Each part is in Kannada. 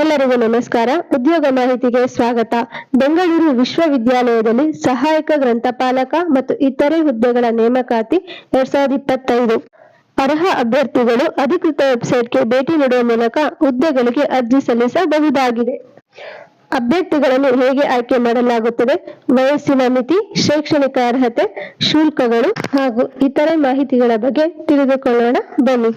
ಎಲ್ಲರಿಗೂ ನಮಸ್ಕಾರ. ಉದ್ಯೋಗ ಮಾಹಿತಿಗೆ ಸ್ವಾಗತ. ಬೆಂಗಳೂರು ವಿಶ್ವವಿದ್ಯಾಲಯದಲ್ಲಿ ಸಹಾಯಕ ಗ್ರಂಥಪಾಲಕ ಮತ್ತು ಇತರೆ ಹುದ್ದೆಗಳ ನೇಮಕಾತಿ ಎರಡ್ ಸಾವಿರದ ಇಪ್ಪತ್ತೈದು. ಅರ್ಹ ಅಭ್ಯರ್ಥಿಗಳು ಅಧಿಕೃತ ವೆಬ್ಸೈಟ್ಗೆ ಭೇಟಿ ನೀಡುವ ಮೂಲಕ ಹುದ್ದೆಗಳಿಗೆ ಅರ್ಜಿ ಸಲ್ಲಿಸಬಹುದಾಗಿದೆ. ಅಭ್ಯರ್ಥಿಗಳನ್ನು ಹೇಗೆ ಆಯ್ಕೆ ಮಾಡಲಾಗುತ್ತದೆ? ವಯಸ್ಸಿನ ಮಿತಿ, ಶೈಕ್ಷಣಿಕ ಅರ್ಹತೆ, ಶುಲ್ಕಗಳು ಹಾಗೂ ಇತರೆ ಮಾಹಿತಿಗಳ ಬಗ್ಗೆ ತಿಳಿದುಕೊಳ್ಳೋಣ. ಬನ್ನಿ.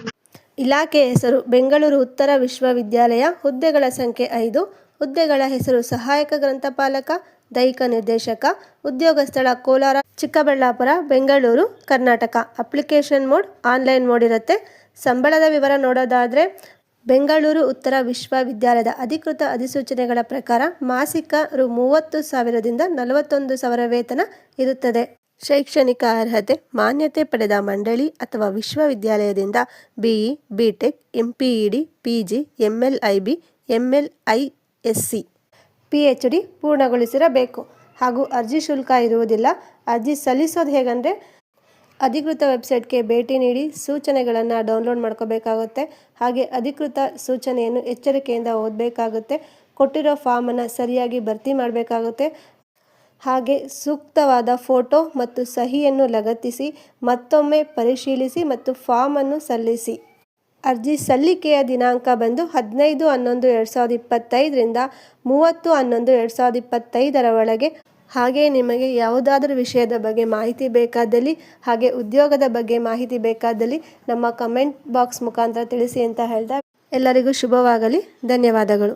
ಇಲಾಖೆ ಹೆಸರು ಬೆಂಗಳೂರು ಉತ್ತರ ವಿಶ್ವವಿದ್ಯಾಲಯ, ಹುದ್ದೆಗಳ ಸಂಖ್ಯೆ ಐದು, ಹುದ್ದೆಗಳ ಹೆಸರು ಸಹಾಯಕ ಗ್ರಂಥಪಾಲಕ, ದೈಹಿಕ ನಿರ್ದೇಶಕ, ಉದ್ಯೋಗ ಸ್ಥಳ Kolar, Chikkaballapur, Bengaluru, Karnataka. Application mode online mode ಇರುತ್ತೆ ಸಂಬಳದ ವಿವರ ನೋಡೋದಾದರೆ, ಬೆಂಗಳೂರು ಉತ್ತರ ವಿಶ್ವವಿದ್ಯಾಲಯದ ಅಧಿಕೃತ ಅಧಿಸೂಚನೆಗಳ ಪ್ರಕಾರ ಮಾಸಿಕ ರು ಮೂವತ್ತು ಸಾವಿರದಿಂದ ನಲವತ್ತೊಂದು ಸಾವಿರ ವೇತನ ಇರುತ್ತದೆ. ಶೈಕ್ಷಣಿಕ ಅರ್ಹತೆ, ಮಾನ್ಯತೆ ಪಡೆದ ಮಂಡಳಿ ಅಥವಾ ವಿಶ್ವವಿದ್ಯಾಲಯದಿಂದ BE BTech, MPEd, PG, MLIB, MLISc PhD ಪೂರ್ಣಗೊಳಿಸಿರಬೇಕು. ಹಾಗೂ ಅರ್ಜಿ ಶುಲ್ಕ ಇರುವುದಿಲ್ಲ. ಅರ್ಜಿ ಸಲ್ಲಿಸೋದು ಹೇಗಂದರೆ, ಅಧಿಕೃತ ವೆಬ್ಸೈಟ್ಗೆ ಭೇಟಿ ನೀಡಿ ಸೂಚನೆಗಳನ್ನು ಡೌನ್ಲೋಡ್ ಮಾಡ್ಕೋಬೇಕಾಗುತ್ತೆ. ಹಾಗೆ ಅಧಿಕೃತ ಸೂಚನೆಯನ್ನು ಎಚ್ಚರಿಕೆಯಿಂದ ಓದಬೇಕಾಗುತ್ತೆ. ಕೊಟ್ಟಿರೋ ಫಾರ್ಮನ್ನು ಸರಿಯಾಗಿ ಭರ್ತಿ ಮಾಡಬೇಕಾಗುತ್ತೆ. ಹಾಗೆ ಸೂಕ್ತವಾದ ಫೋಟೋ ಮತ್ತು ಸಹಿಯನ್ನು ಲಗತ್ತಿಸಿ, ಮತ್ತೊಮ್ಮೆ ಪರಿಶೀಲಿಸಿ ಮತ್ತು ಫಾರ್ಮನ್ನು ಸಲ್ಲಿಸಿ. ಅರ್ಜಿ ಸಲ್ಲಿಕೆಯ ದಿನಾಂಕ ಬಂದು ಹದಿನೈದು ಹನ್ನೊಂದು ಎರಡು ಸಾವಿರದ ಇಪ್ಪತ್ತೈದರಿಂದ ಮೂವತ್ತು ಹನ್ನೊಂದು ಎರಡು ಸಾವಿರದ ಇಪ್ಪತ್ತೈದರ ಒಳಗೆ. ಹಾಗೆ ನಿಮಗೆ ಯಾವುದಾದ್ರೂ ವಿಷಯದ ಬಗ್ಗೆ ಮಾಹಿತಿ ಬೇಕಾದಲ್ಲಿ, ಹಾಗೆ ಉದ್ಯೋಗದ ಬಗ್ಗೆ ಮಾಹಿತಿ ಬೇಕಾದಲ್ಲಿ ನಮ್ಮ ಕಮೆಂಟ್ ಬಾಕ್ಸ್ ಮುಖಾಂತರ ತಿಳಿಸಿ ಅಂತ ಹೇಳ್ತಾ ಎಲ್ಲರಿಗೂ ಶುಭವಾಗಲಿ. ಧನ್ಯವಾದಗಳು.